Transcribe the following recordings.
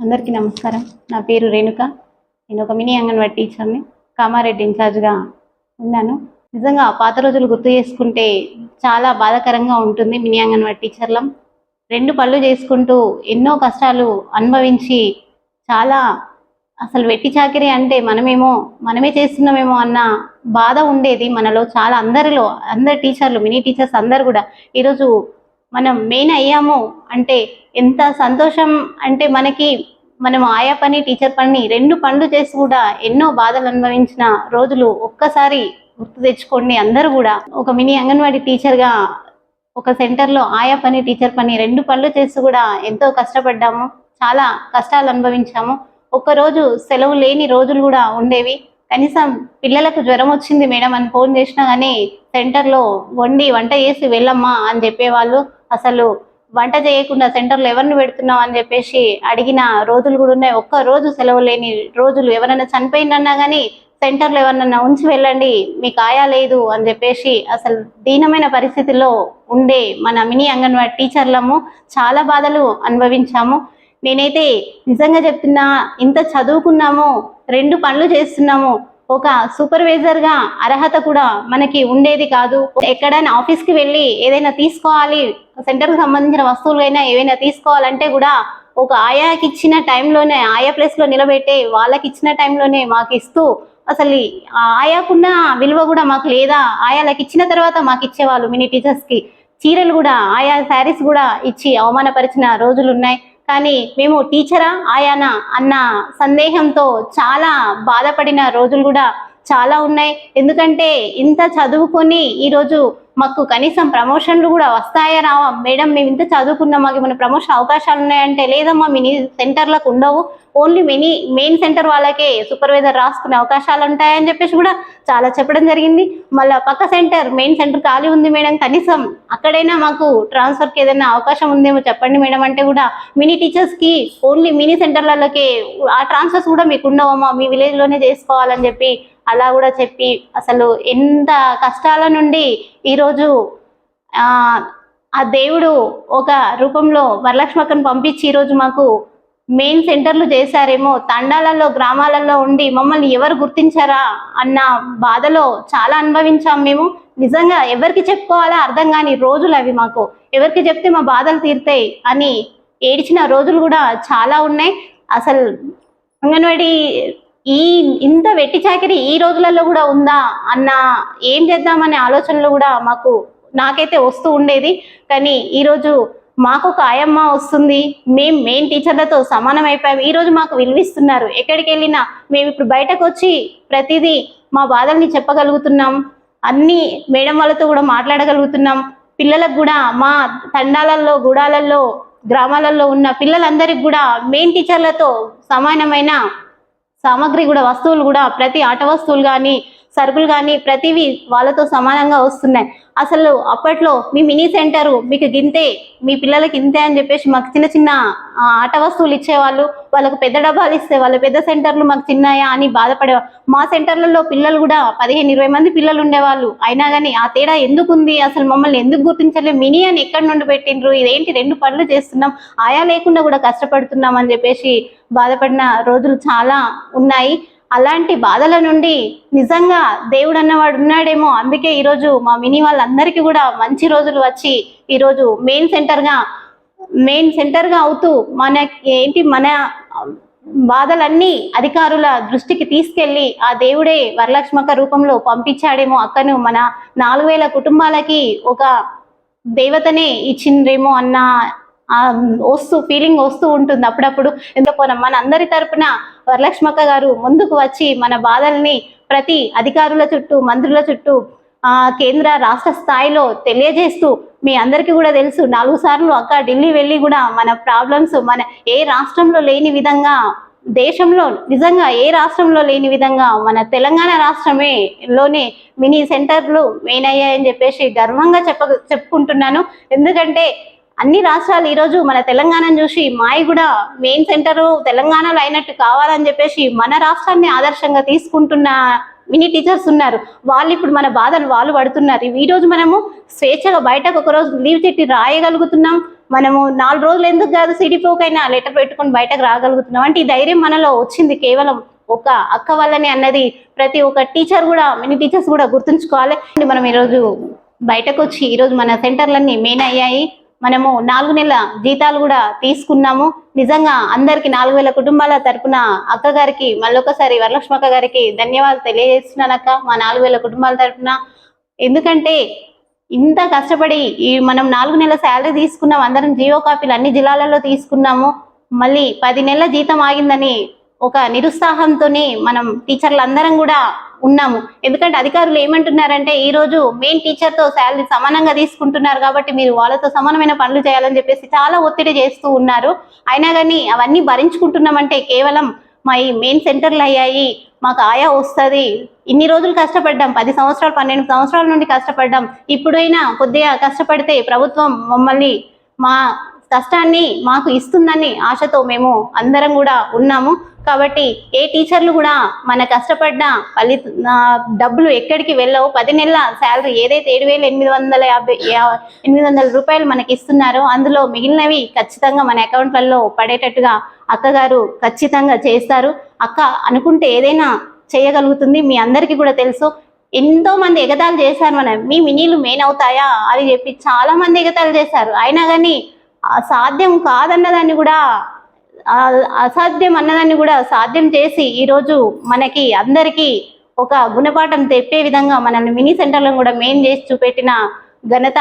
అందరికీ నమస్కారం. నా పేరు రేణుక. నేను ఒక మినీ అంగన్వాడీ టీచర్ని కామారెడ్డి ఇన్ఛార్జ్గా ఉన్నాను. నిజంగా పాత రోజులు గుర్తు చేసుకుంటే చాలా బాధాకరంగా ఉంటుంది మినీ అంగన్వాడీ టీచర్లం. రెండు పళ్ళు చేసుకుంటూ ఎన్నో కష్టాలు అనుభవించి చాలా అసలు వెట్టి చాకిరి అంటే మనమేమో మనమే చేస్తున్నామేమో అన్న బాధ ఉండేది మనలో చాలా అందరిలో అందరు టీచర్లు మినీ టీచర్స్ అందరు కూడా. ఈరోజు మనం మెయిన్ అయ్యాము అంటే ఎంత సంతోషం అంటే మనకి మనం ఆయా పని టీచర్ పని రెండు పనులు చేసి కూడా ఎన్నో బాధలు అనుభవించిన రోజులు ఒక్కసారి గుర్తు తెచ్చుకోండి అందరూ కూడా. ఒక మినీ అంగన్వాడీ టీచర్గా ఒక సెంటర్లో ఆయా పని టీచర్ పని రెండు పనులు చేసి కూడా ఎంతో కష్టపడ్డాము చాలా కష్టాలు అనుభవించాము. ఒక్క రోజు సెలవు లేని రోజులు కూడా ఉండేవి. కనీసం పిల్లలకు జ్వరం వచ్చింది మేడం అని ఫోన్ చేసినా కానీ సెంటర్లో వండి వంట చేసి వెళ్ళమ్మా అని చెప్పేవాళ్ళు. అసలు వంట చేయకుండా సెంటర్లో ఎవరిని పెడుతున్నావు అని చెప్పేసి అడిగిన రోజులు కూడా ఉన్నాయి. ఒక్క రోజు సెలవు లేని రోజులు. ఎవరైనా చనిపోయిందన్నా కానీ సెంటర్లో ఎవరినన్నా ఉంచి వెళ్ళండి మీకు ఆయా లేదు అని చెప్పేసి అసలు దీనమైన పరిస్థితిలో ఉండే మన మినీ అంగన్వాడీ టీచర్లము చాలా బాధలు అనుభవించాము. నేనైతే నిజంగా చెప్తున్నా ఇంత చదువుకున్నాము రెండు పనులు చేస్తున్నాము. ఒక సూపర్వైజర్గా అర్హత కూడా మనకి ఉండేది కాదు. ఎక్కడైనా ఆఫీస్కి వెళ్ళి ఏదైనా తీసుకోవాలి సెంటర్కి సంబంధించిన వస్తువులైనా ఏవైనా తీసుకోవాలంటే కూడా ఒక ఆయాకి ఇచ్చిన టైంలోనే ఆయా ప్లేస్లో నిలబెట్టే వాళ్ళకి ఇచ్చిన టైంలోనే మాకు ఇస్తూ అసలు ఆయాకున్న విలువ కూడా మాకు లేదా ఆయాలకు ఇచ్చిన తర్వాత మాకు ఇచ్చేవాళ్ళు. మినీ టీచర్స్కి చీరలు కూడా ఆయా శారీస్ కూడా ఇచ్చి అవమానపరిచిన రోజులు ఉన్నాయి. కానీ మేము టీచరా ఆయానా అన్న సందేహంతో చాలా బాధపడిన రోజులు కూడా చాలా ఉన్నాయి. ఎందుకంటే ఇంత చదువుకొని ఈరోజు మాకు కనీసం ప్రమోషన్లు కూడా వస్తాయా రావా? మేడం మేము ఇంత చదువుకున్నాం మాకు ఏమైనా ప్రమోషన్ అవకాశాలు ఉన్నాయంటే లేదమ్మా మినీ సెంటర్లకు ఉండవు. ఓన్లీ మినీ మెయిన్ సెంటర్ వాళ్ళకే సూపర్వైజర్ రాసుకునే అవకాశాలు ఉంటాయని చెప్పేసి కూడా చాలా చెప్పడం జరిగింది. మళ్ళీ పక్క సెంటర్ మెయిన్ సెంటర్ ఖాళీ ఉంది మేడం. కనీసం అక్కడైనా మాకు ట్రాన్స్ఫర్కి ఏదైనా అవకాశం ఉందేమో చెప్పండి మేడం అంటే కూడా మినీ టీచర్స్కి ఓన్లీ మినీ సెంటర్లలోకి ఆ ట్రాన్స్ఫర్స్ కూడా మీకు ఉండవమ్మా. మీ విలేజ్లోనే చేసుకోవాలని చెప్పి అలా కూడా చెప్పి అసలు ఎంత కష్టాల నుండి ఈరోజు ఆ దేవుడు ఒక రూపంలో వరలక్ష్మక్కను పంపించి ఈరోజు మాకు మెయిన్ సెంటర్లు చేశారేమో. తండాలలో గ్రామాలలో ఉండి మమ్మల్ని ఎవరు గుర్తించారా అన్న బాధలో చాలా అనుభవించాం మేము. నిజంగా ఎవరికి చెప్పుకోవాలా అర్థం కాని రోజులు అవి మాకు. ఎవరికి చెప్తే మా బాధలు తీరుతాయి అని ఏడ్చిన రోజులు కూడా చాలా ఉన్నాయి. అసలు అంగన్వాడీ ఈ ఇంత వెట్టి చాకిరి ఈ రోజులలో కూడా ఉందా అన్న ఏం చేద్దామనే ఆలోచనలు కూడా మాకు నాకైతే వస్తూ ఉండేది. కానీ ఈరోజు మాకు ఒక ఆయమ్మ వస్తుంది. మేము మెయిన్ టీచర్లతో సమానం అయిపోయాం. ఈరోజు మాకు విలువిస్తున్నారు. ఎక్కడికి వెళ్ళినా మేము ఇప్పుడు బయటకు వచ్చి ప్రతిదీ మా బాధల్ని చెప్పగలుగుతున్నాం. అన్ని మేడం వాళ్ళతో కూడా మాట్లాడగలుగుతున్నాం. పిల్లలకు కూడా మా తండాలలో గూడాలలో గ్రామాలలో ఉన్న పిల్లలందరికీ కూడా మెయిన్ టీచర్లతో సమానమైన సామాగ్రి కూడా వస్తువులు కూడా ప్రతి ఆట వస్తువులు కానీ సరుకులు కానీ ప్రతివి వాళ్ళతో సమానంగా వస్తున్నాయి. అసలు అప్పట్లో మీ మినీ సెంటరు మీకు గింతే మీ పిల్లలకి ఇంతే అని చెప్పేసి మాకు చిన్న చిన్న ఆట వస్తువులు ఇచ్చేవాళ్ళు వాళ్ళకు పెద్ద డబ్బాలు ఇస్తే వాళ్ళ పెద్ద సెంటర్లు మాకు చిన్నాయా అని బాధపడేవాళ్ళు మా సెంటర్లలో పిల్లలు కూడా పదిహేను ఇరవై మంది పిల్లలు ఉండేవాళ్ళు. అయినా కానీ ఆ తేడా ఎందుకు ఉంది? అసలు మమ్మల్ని ఎందుకు గుర్తించలేదు? మినీ అని ఎక్కడి నుండి పెట్టిండ్రు? ఇదేంటి రెండు పనులు చేస్తున్నాం? ఆయా లేకుండా కూడా కష్టపడుతున్నాం అని చెప్పేసి బాధపడిన రోజులు చాలా ఉన్నాయి. అలాంటి బాధల నుండి నిజంగా దేవుడు అన్నవాడు ఉన్నాడేమో. అందుకే ఈరోజు మా మినీ వాళ్ళందరికీ కూడా మంచి రోజులు వచ్చి ఈరోజు మెయిన్ సెంటర్గా మెయిన్ సెంటర్గా అవుతూ మన ఏంటి మన బాధలన్నీ అధికారుల దృష్టికి తీసుకెళ్ళి ఆ దేవుడే వరలక్ష్మక రూపంలో పంపించాడేమో అక్కను మన నాలుగు వేల కుటుంబాలకి ఒక దేవతనే ఇచ్చిండ్రేమో అన్న వస్తూ ఫీలింగ్ వస్తూ ఉంటుంది. అప్పుడప్పుడు ఎందుకో మన అందరి తరపున వరలక్ష్మక్క గారు ముందుకు వచ్చి మన బాధల్ని ప్రతి అధికారుల చుట్టూ మంత్రుల చుట్టూ ఆ కేంద్ర రాష్ట్ర స్థాయిలో తెలియజేస్తూ మీ అందరికీ కూడా తెలుసు. నాలుగు సార్లు అక్క ఢిల్లీ వెళ్ళి కూడా మన ప్రాబ్లమ్స్ మన ఏ రాష్ట్రంలో లేని విధంగా దేశంలో నిజంగా ఏ రాష్ట్రంలో లేని విధంగా మన తెలంగాణ రాష్ట్రమే లోనే మినీ సెంటర్లు మెయిన్ అయ్యాయని చెప్పేసి గర్వంగా చెప్ప చెప్పుకుంటున్నాను. ఎందుకంటే అన్ని రాష్ట్రాలు ఈరోజు మన తెలంగాణను చూసి మాయి కూడా మెయిన్ సెంటర్ తెలంగాణలో అయినట్టు కావాలని చెప్పేసి మన రాష్ట్రాన్ని ఆదర్శంగా తీసుకుంటున్న మినీ టీచర్స్ ఉన్నారు. వాళ్ళు ఇప్పుడు మన బాధలు వాళ్ళు పడుతున్నారు. ఈ రోజు మనము స్వేచ్ఛగా బయటకు ఒక రోజు లీవ్ చెట్టి రాయగలుగుతున్నాం. మనము నాలుగు రోజులు ఎందుకు కాదు సిడిపోకైనా లెటర్ పెట్టుకొని బయటకు రాగలుగుతున్నాం. అంటే ఈ ధైర్యం మనలో వచ్చింది కేవలం ఒక అక్క వల్లనే అన్నది ప్రతి ఒక్క టీచర్ కూడా మినీ టీచర్స్ కూడా గుర్తుంచుకోవాలి. మనం ఈరోజు బయటకు వచ్చి ఈరోజు మన సెంటర్లన్నీ మెయిన్ అయ్యాయి. మనము నాలుగు నెలల జీతాలు కూడా తీసుకున్నాము. నిజంగా అందరికి నాలుగు వేల కుటుంబాల తరపున అక్క గారికి మళ్ళొకసారి వరలక్ష్మి అక్క గారికి ధన్యవాదాలు తెలియజేస్తున్నాను అక్క మా నాలుగు వేల కుటుంబాల తరపున. ఎందుకంటే ఇంత కష్టపడి ఈ మనం నాలుగు నెలల శాలరీ తీసుకున్నాం అందరం జియో కాపీలు అన్ని జిల్లాలలో తీసుకున్నాము. మళ్ళీ పది నెలల జీతం ఆగిందని ఒక నిరుత్సాహంతోనే మనం టీచర్లు అందరం కూడా ఉన్నాము. ఎందుకంటే అధికారులు ఏమంటున్నారంటే ఈ రోజు మెయిన్ టీచర్తో శాలరీ సమానంగా తీసుకుంటున్నారు కాబట్టి మీరు వాళ్ళతో సమానమైన పనులు చేయాలని చెప్పేసి చాలా ఒత్తిడి చేస్తూ ఉన్నారు. అయినా కానీ అవన్నీ భరించుకుంటున్నామంటే కేవలం మా ఈ మెయిన్ సెంటర్లు అయ్యాయి మాకు ఆయా వస్తుంది. ఇన్ని రోజులు కష్టపడ్డాం పది సంవత్సరాలు పన్నెండు సంవత్సరాల నుండి కష్టపడ్డాం. ఇప్పుడైనా కొద్దిగా కష్టపడితే ప్రభుత్వం మమ్మల్ని మా కష్టాన్ని మాకు ఇస్తుందని ఆశతో మేము అందరం కూడా ఉన్నాము. కాబట్టి ఏ టీచర్లు కూడా మన కష్టపడ్డ ఫలిత డబ్బులు ఎక్కడికి వెళ్ళవు. పది నెలల శాలరీ ఏదైతే ఏడు వేల ఎనిమిది వందల యాభై ఎనిమిది వందల రూపాయలు మనకి ఇస్తున్నారో అందులో మిగిలినవి ఖచ్చితంగా మన అకౌంట్లలో పడేటట్టుగా అక్కగారు ఖచ్చితంగా చేస్తారు. అక్క అనుకుంటే ఏదైనా చేయగలుగుతుంది. మీ అందరికీ కూడా తెలుసు. ఎంతో మంది ఎగతాళి చేశారు మన. మీ మినీలు మెయిన్ అవుతాయా? అని చెప్పి చాలా మంది ఎగతాళి చేశారు. అయినా కానీ సాధ్యం కాదన్నదాన్ని కూడా అసాధ్యం అన్నదాన్ని కూడా సాధ్యం చేసి ఈరోజు మనకి అందరికీ ఒక గుణపాఠం తెప్పే విధంగా మనల్ని మినీ సెంటర్లను కూడా మెయిన్ చేసి చూపెట్టిన ఘనత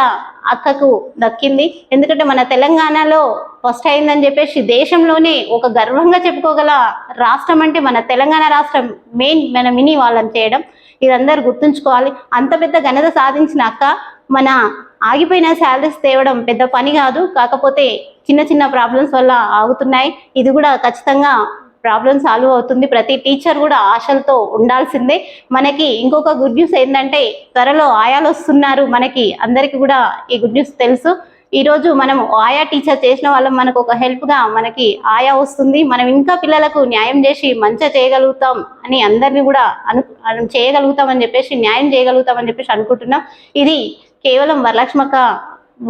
అక్కకు దక్కింది. ఎందుకంటే మన తెలంగాణలో ఫస్ట్ అయిందని చెప్పేసి దేశంలోనే ఒక గర్వంగా చెప్పుకోగల రాష్ట్రం అంటే మన తెలంగాణ రాష్ట్రం మెయిన్ మన మినీ వాళ్ళని చేయడం. ఇది గుర్తుంచుకోవాలి. అంత పెద్ద ఘనత సాధించిన అక్క మన ఆగిపోయిన శాలరీస్ తేవడం పెద్ద పని కాదు. కాకపోతే చిన్న చిన్న ప్రాబ్లమ్స్ వల్ల ఆగుతున్నాయి. ఇది కూడా ఖచ్చితంగా ప్రాబ్లం సాల్వ్ అవుతుంది. ప్రతి టీచర్ కూడా ఆశలతో ఉండాల్సిందే. మనకి ఇంకొక గుడ్ న్యూస్ ఏంటంటే త్వరలో ఆయాలు వస్తున్నారు మనకి. అందరికీ కూడా ఈ గుడ్ న్యూస్ తెలుసు. ఈరోజు మనం ఆయా టీచర్ చేసిన వాళ్ళం మనకు ఒక హెల్ప్గా మనకి ఆయా వస్తుంది. మనం ఇంకా పిల్లలకు న్యాయం చేసి మంచిగా చేయగలుగుతాం అని అందరినీ కూడా అను చేయగలుగుతామని చేయగలుగుతాం అని చెప్పేసి న్యాయం చేయగలుగుతామని చెప్పేసి అనుకుంటున్నాం. ఇది కేవలం వరలక్ష్మక్క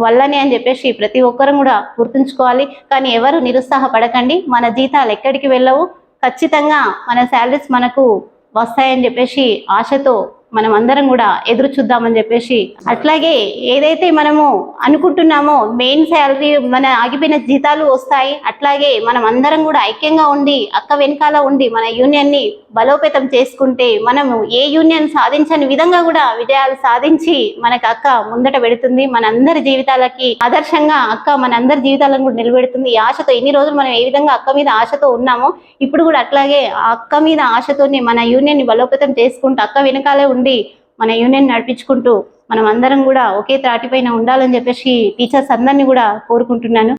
వల్లనే అని చెప్పేసి ప్రతి ఒక్కరం కూడా గుర్తుంచుకోవాలి. కానీ ఎవరు నిరుత్సాహపడకండి. మన జీతాలు ఎక్కడికి వెళ్ళవు. ఖచ్చితంగా మన శాలరీస్ మనకు వస్తాయని చెప్పేసి ఆశతో మనం అందరం కూడా ఎదురు చూద్దామని చెప్పేసి అట్లాగే ఏదైతే మనము అనుకుంటున్నామో మెయిన్ శాలరీ మన ఆగిపోయిన జీతాలు వస్తాయి. అట్లాగే మనం అందరం కూడా ఐక్యంగా ఉండి అక్క వెనకాల ఉండి మన యూనియన్ని బలోపేతం చేసుకుంటే మనము ఏ యూనియన్ సాధించని విధంగా కూడా విజయాలు సాధించి మనకు అక్క ముందట పెడుతుంది. మనందరి జీవితాలకి ఆదర్శంగా అక్క మనందరి జీవితాలను కూడా నిలబెడుతుంది. ఆశతో ఇన్ని రోజులు మనం ఏ విధంగా అక్క మీద ఆశతో ఉన్నామో ఇప్పుడు కూడా అట్లాగే ఆ అక్క మీద ఆశతోనే మన యూనియన్ని బలోపేతం చేసుకుంటూ అక్క వెనకాలే ఉండి మన యూనియన్ నడిపించుకుంటూ మనం అందరం కూడా ఒకే త్రాటిపైన ఉండాలని చెప్పేసి టీచర్స్ అందరినీ కూడా కోరుకుంటున్నాను.